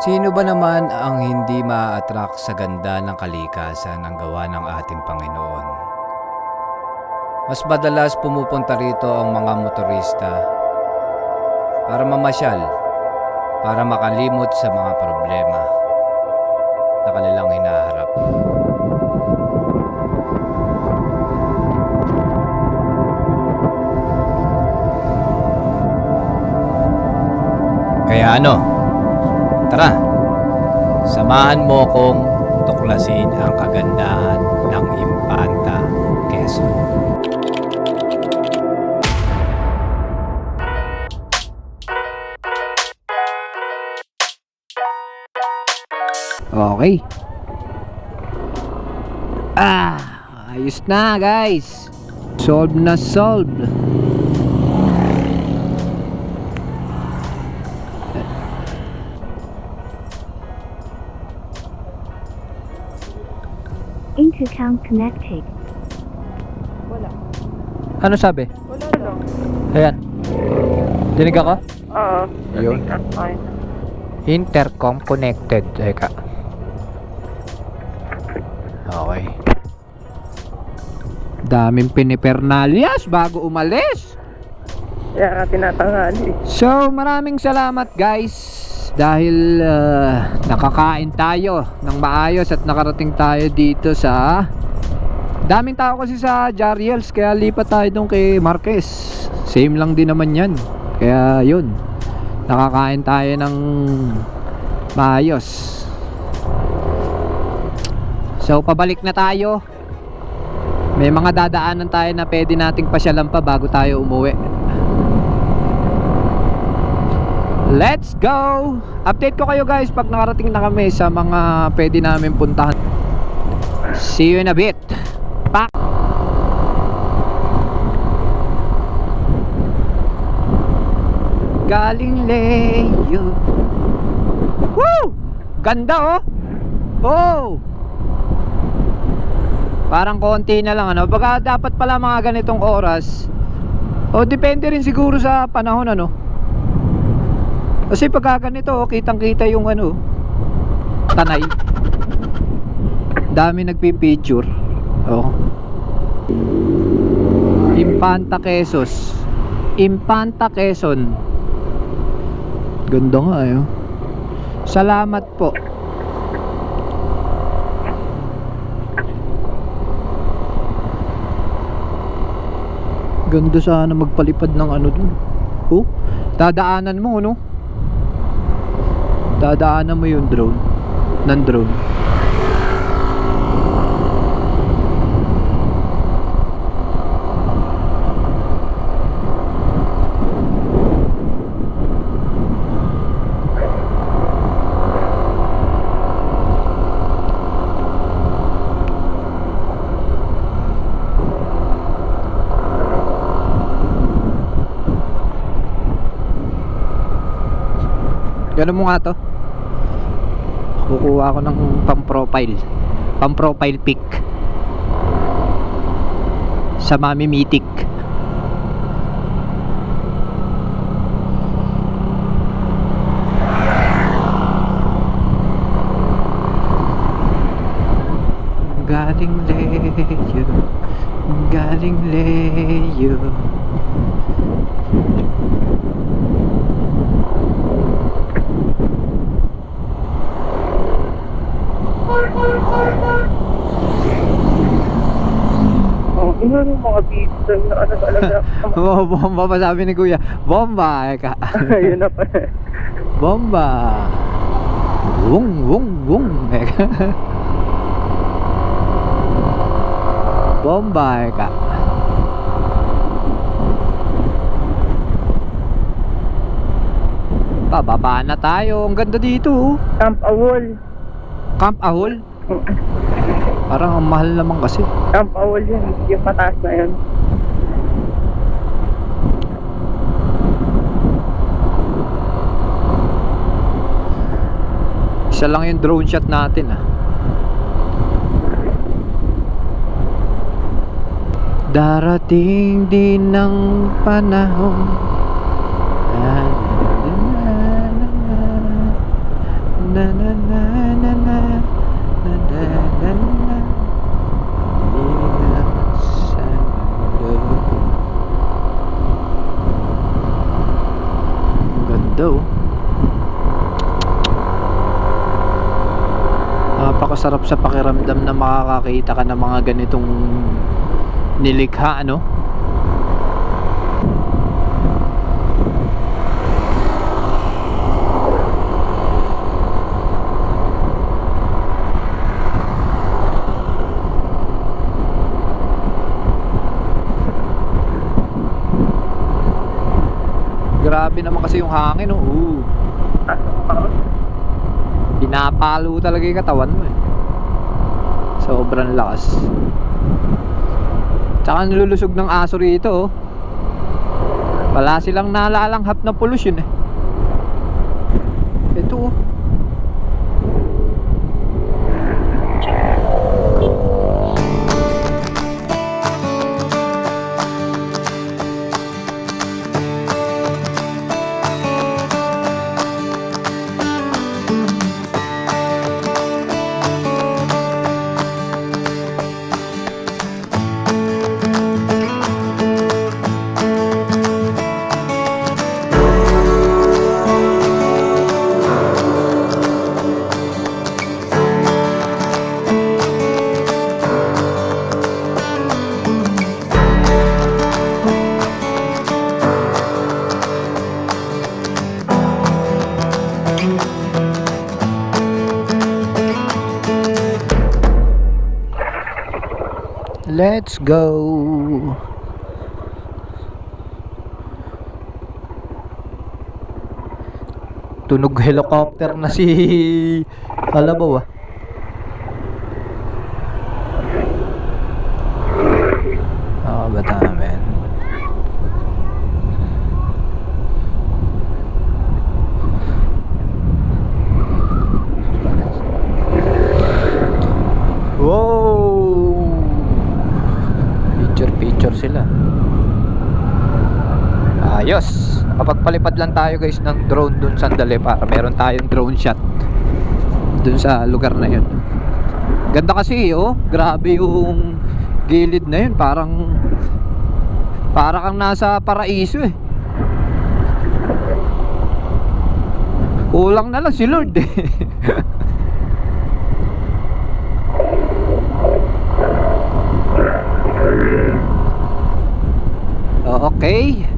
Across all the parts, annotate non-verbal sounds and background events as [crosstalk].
Sino ba naman ang hindi ma-attract sa ganda ng kalikasan ng gawa ng ating Panginoon? Mas madalas pumupunta rito ang mga motorista para mamasyal, para makalimot sa mga problema na kanilang hinaharap. Kaya ano? Tara, samahan mo kong tuklasin ang kagandahan ng Impanta, Quezon. Okay. Ah, ayos na guys. Solve na solve. Intercom connected. Ano sabi? Wala lang. Ayan. Dinig ako? Oo. Yun. Intercom connected. Teka. Okay. Daming pinipernalias bago umalis. Kaya ka tinatangali. So, maraming salamat guys dahil uh, nakakain tayo ng maayos at nakarating tayo dito sa daming tao kasi sa Jariels kaya lipat tayo doon kay Marquez. Same lang din naman yan. Kaya yun. Nakakain tayo ng maayos. So, pabalik na tayo. May mga dadaanan tayo na pwede nating pasyalan pa bago tayo umuwi. Let's go! Update ko kayo guys pag nakarating na kami sa mga pwede namin puntahan. See you in a bit. Pak! Galing Leo. Woo! Ganda oh! Oh! Parang konti na lang ano. Baka dapat pala mga ganitong oras. O depende rin siguro sa panahon ano. Kasi pagka ganito, oh, kitang-kita yung ano, tanay. Dami nagpi-picture. Oh. Impanta Quezos. Impanta Quezon. Ganda nga eh. oh. Salamat po. Ganda sana magpalipad ng ano dun. Oh, dadaanan mo, no? Dadaanan mo yung drone. Ng drone Ganun mo nga to. Kukuha ako ng pang profile pang profile pic. Sa Mami Mitik galing Leo. Galing Leo Oh, ino yung mga pizza ano talaga. Oh, [laughs] bomba pa sabi ni kuya. Bomba, eka. [laughs] Ayun na pa. Bomba. Wung, wung, wung. Eka. [laughs] Bomba, eka. Pababa na tayo. Ang ganda dito. oh. Camp Awol. Camp Ahol. Parang ang mahal naman kasi. Camp Awol yun. Yung mataas na yun. Isa lang yung drone shot natin ah. Darating din ng panahon na, na, na, na, na, masarap sa pakiramdam na makakakita ka ng mga ganitong nilikha ano Grabe naman kasi yung hangin, oh. Ooh. Pinapalo talaga yung katawan mo eh. Sobrang lakas. Tsaka nilulusog ng aso rito, oh. Wala silang nalalanghap na pollution eh. Let's go. Tunog helicopter na si Kalabaw ah. Ah, bata namin. Wow! Picture picture sila. Ayos. Nakapagpalipad lang tayo guys ng drone dun sandali para meron tayong drone shot dun sa lugar na yun. Ganda kasi oh. Grabe yung gilid na yun. Parang para kang nasa paraiso eh. Kulang na lang si Lord eh. [laughs] Okay.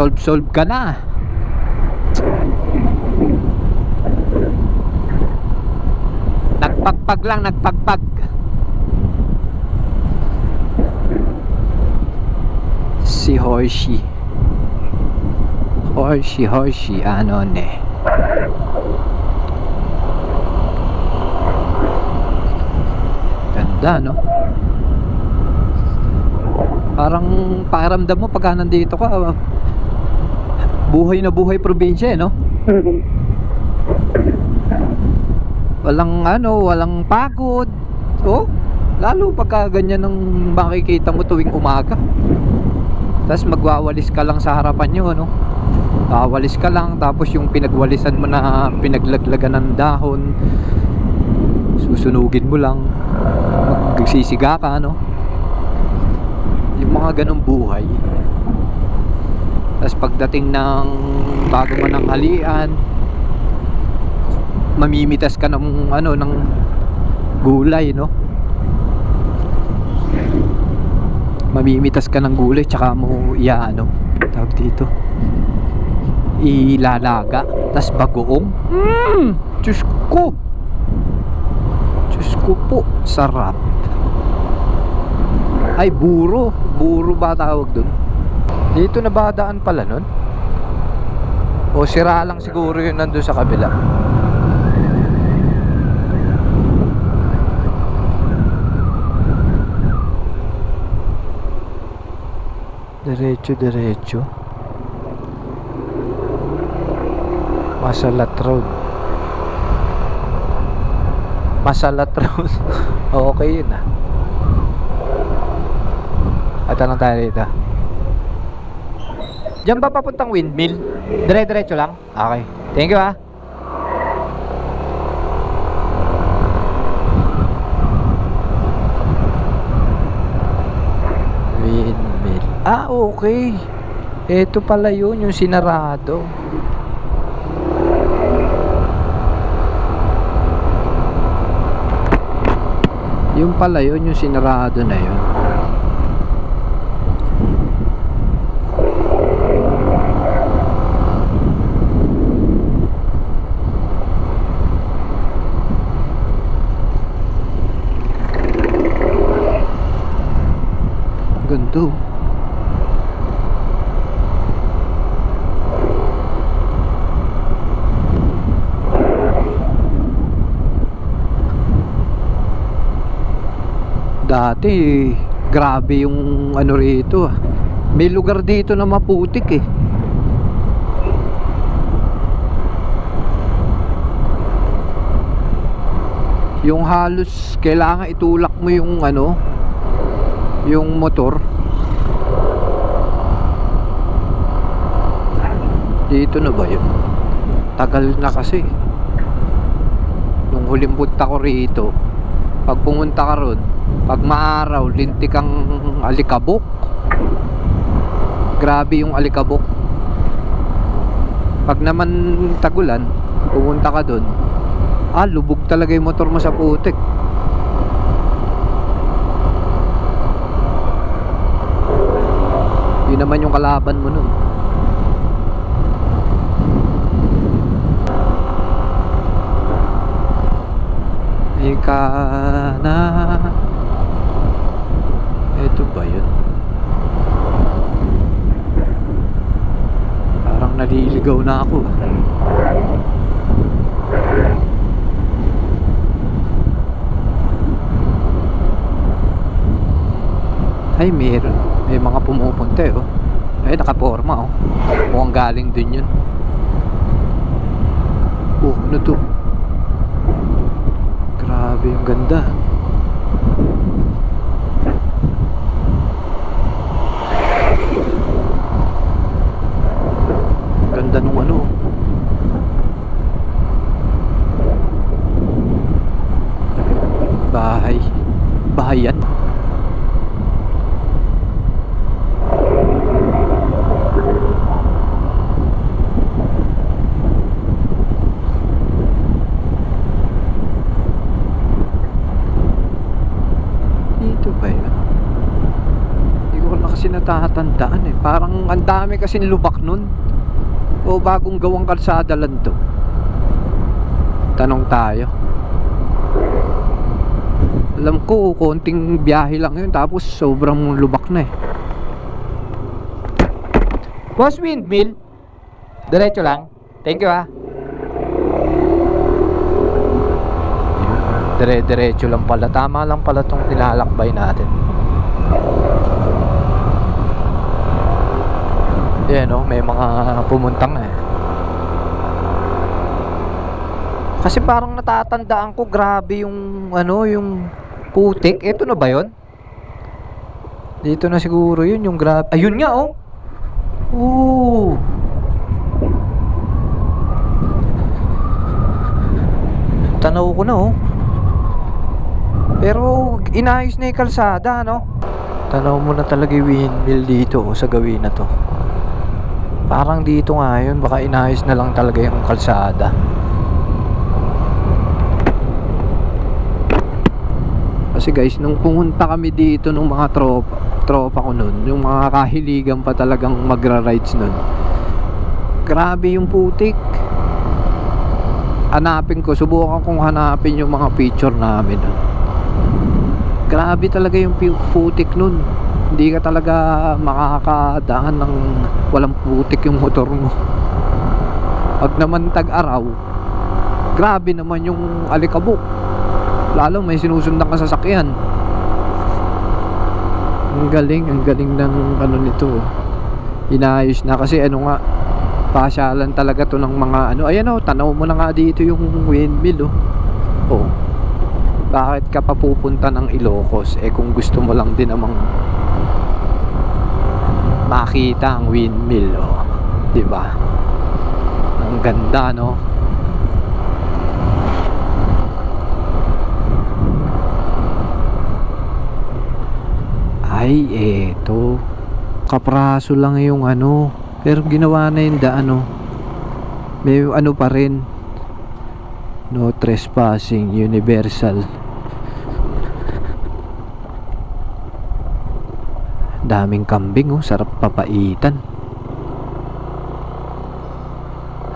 Solve solve ka na. Nagpagpag lang, nagpagpag. Si Hoshi. Hoshi, Hoshi, ano ne. Ganda, no? Parang pakiramdam mo pagka nandito ka buhay na buhay probinsya eh, no? Walang ano, walang pagod. Oh, lalo pagka ganyan ng makikita mo tuwing umaga. Tapos magwawalis ka lang sa harapan nyo, no? Wawalis ka lang, tapos yung pinagwalisan mo na pinaglaglagan ng dahon, susunugin mo lang, magsisiga ka, no? Yung mga ganong buhay. Tapos pagdating ng bago man ng halian, mamimitas ka ng ano ng gulay, no? Mamimitas ka ng gulay tsaka mo iya ano, tawag dito. Ilalaga, tas bagoong. Mmm, Diyos ko. Diyos ko po, sarap. Ay, buro. Buro ba tawag dun? Dito na ba pala nun? O sira lang siguro yun nandun sa kabila. Diretso, diretso. Masalat Road. Masalat Road. [laughs] okay yun ah. At anong tayo dito? Diyan ba papuntang windmill? Dire-diretso lang? Okay. Thank you ha. Windmill. Ah, okay. Ito pala yun, yung sinarado. Yung pala yun, yung sinarado na yun. Oh. Dati, grabe yung ano rito ah. May lugar dito na maputik eh. Yung halos kailangan itulak mo yung ano, yung motor. Dito na ba yun? Tagal na kasi. Nung huling punta ko rito, pag pumunta ka ron, pag maaraw, lintik ang alikabok. Grabe yung alikabok. Pag naman tagulan, pumunta ka doon, ah, lubog talaga yung motor mo sa putik. Yun naman yung kalaban mo nun. Ika na Ito ba yun? Parang naliligaw na ako. Ay, meron. May mga pumupunta eh, oh. Ay, nakaporma, oh. Mukhang galing din yun. Oh, ano to? Grabe yung ganda nung ano. Bahay. Bahay yan. Dito ba yun? Hindi ko na natatandaan eh. Parang ang dami kasi lubak nun. O bagong gawang kalsada lang to. Tanong tayo. Alam ko, konting biyahe lang yun. Tapos sobrang lubak na eh. Boss Windmill. Diretso lang. Thank you ah. Dire-diretso lang pala. Tama lang pala tong nilalakbay natin. Yan oh, may mga pumuntang eh. Kasi parang natatandaan ko grabe yung ano, yung putik. Ito na ba 'yon? Dito na siguro 'yun yung grabe. Ayun nga oh. Oo. Tanaw ko na oh. Pero inayos na yung kalsada, no? Tanaw mo na talaga yung windmill dito oh, sa gawin na to. Parang dito nga yun, baka inayos na lang talaga yung kalsada. Kasi guys, nung pumunta kami dito nung mga tropa, tropa ko nun, yung mga kahiligan pa talagang magra-rides nun. Grabe yung putik. Hanapin ko, subukan kong hanapin yung mga picture namin. Grabe talaga yung putik nun. Hindi ka talaga makakadaan ng walang putik yung motor mo. Pag naman tag-araw, grabe naman yung alikabok. Lalo may sinusundan ka sasakyan. Ang galing, ang galing ng ano nito. Inayos na kasi ano nga, pasyalan talaga to ng mga ano. Ayan oh, tanaw mo na nga dito yung windmill oh. Oh. Bakit ka pa pupunta ng Ilocos? Eh kung gusto mo lang din namang makita ang windmill oh. 'Di ba? Ang ganda no. Ay, eto. Kapraso lang yung ano. Pero ginawa na yung daan, ano. May ano pa rin. No trespassing, universal. Daming kambing oh, sarap papaitan.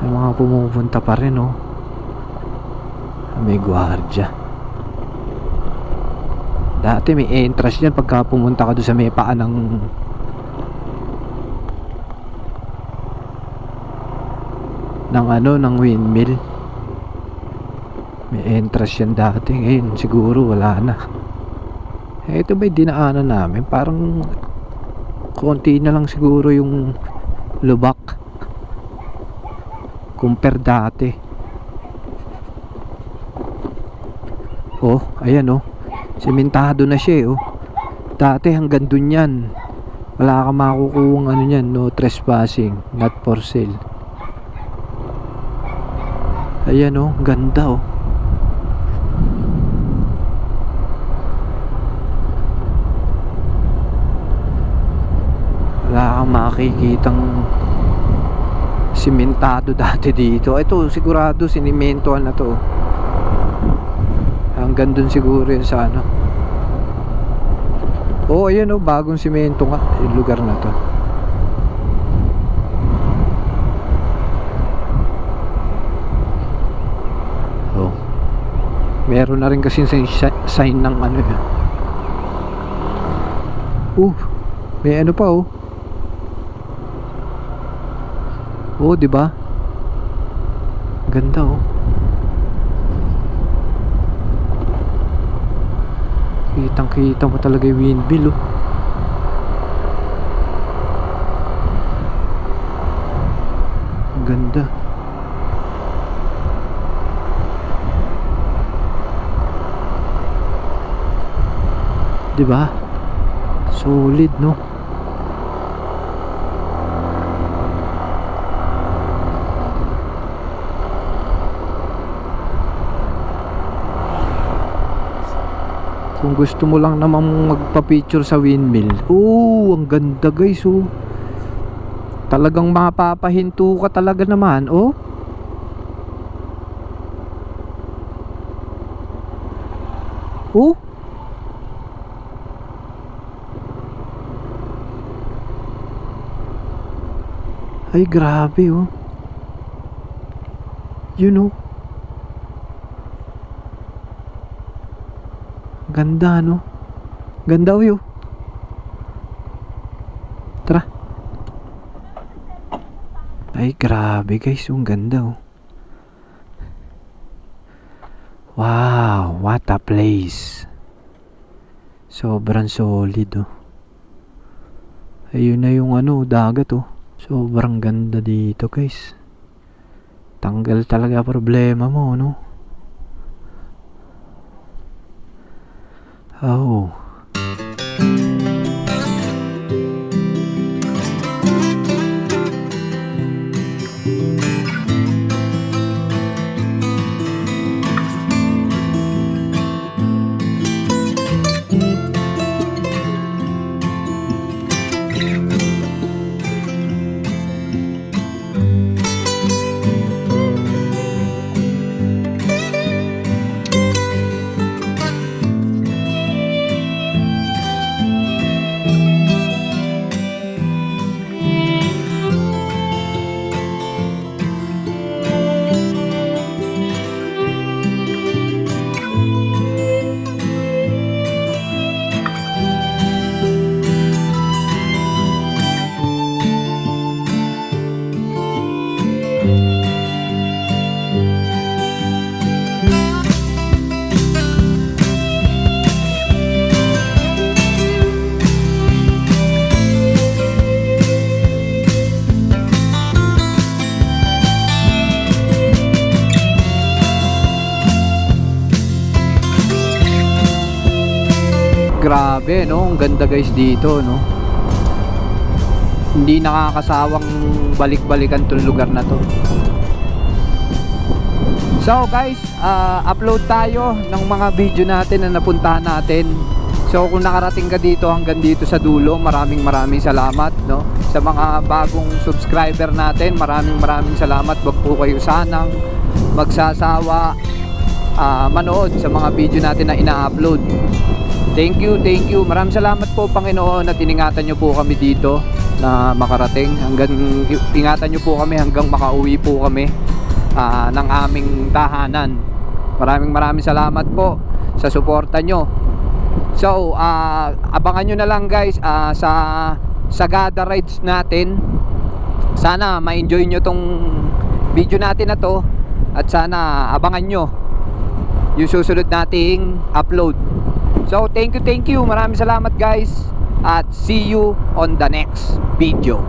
May mga pumupunta pa rin oh. May gwardya. Dati may entrance dyan pagka pumunta ka doon sa may paa ng ng ano, ng windmill. May entrance yan dati. Ngayon siguro wala na. Eh, ito ba'y dinaanan namin? Parang konti na lang siguro yung lubak. Compare dati. Oh, ayan oh. Sementado na siya eh, oh. Dati hanggang dun yan. Wala ka makukuha ano yan, no trespassing, not for sale. Ayan oh, ganda oh. Makikitang simentado [laughs] dati dito. Ito sigurado sinimentohan na to. Hanggang dun siguro yun sa ano. Oh, ayan oh, bagong simento nga yung lugar na to. Oh. Meron na rin kasi sign ng ano yun. Uh, may ano pa oh. Oh, di ba? Ganda oh. Kitang kita mo talaga yung windmill oh. Ganda. Di ba? Solid no? Kung gusto mo lang naman magpa-picture sa windmill. Oh, ang ganda guys oh. Talagang mapapahinto ka talaga naman oh. Oh. Ay grabe oh. You know. Ganda no? Ganda oh Tara. Ay grabe guys, yung ganda oh. Wow, what a place. Sobrang solid oh. Ayun na yung ano, dagat oh. Sobrang ganda dito guys. Tanggal talaga problema mo, no? Oh. Grabe, no? Ang ganda guys dito, no? Hindi nakakasawang balik-balikan tong lugar na to. So guys, ah, upload tayo ng mga video natin na napuntahan natin. So kung nakarating ka dito hanggang dito sa dulo, maraming maraming salamat, no? Sa mga bagong subscriber natin, maraming maraming salamat. Wag po kayo sanang magsasawa ah, manood sa mga video natin na ina-upload. Thank you, thank you. Maraming salamat po Panginoon at iningatan niyo po kami dito na makarating hanggang ingatan niyo po kami hanggang makauwi po kami ah, ng aming tahanan. Maraming maraming salamat po sa suporta nyo. So, ah, abangan nyo na lang guys ah, sa Sagada Rides natin. Sana ma-enjoy nyo tong video natin na to at sana abangan nyo yung susunod nating upload. So, thank you, thank you. Maraming salamat guys at see you on the next video.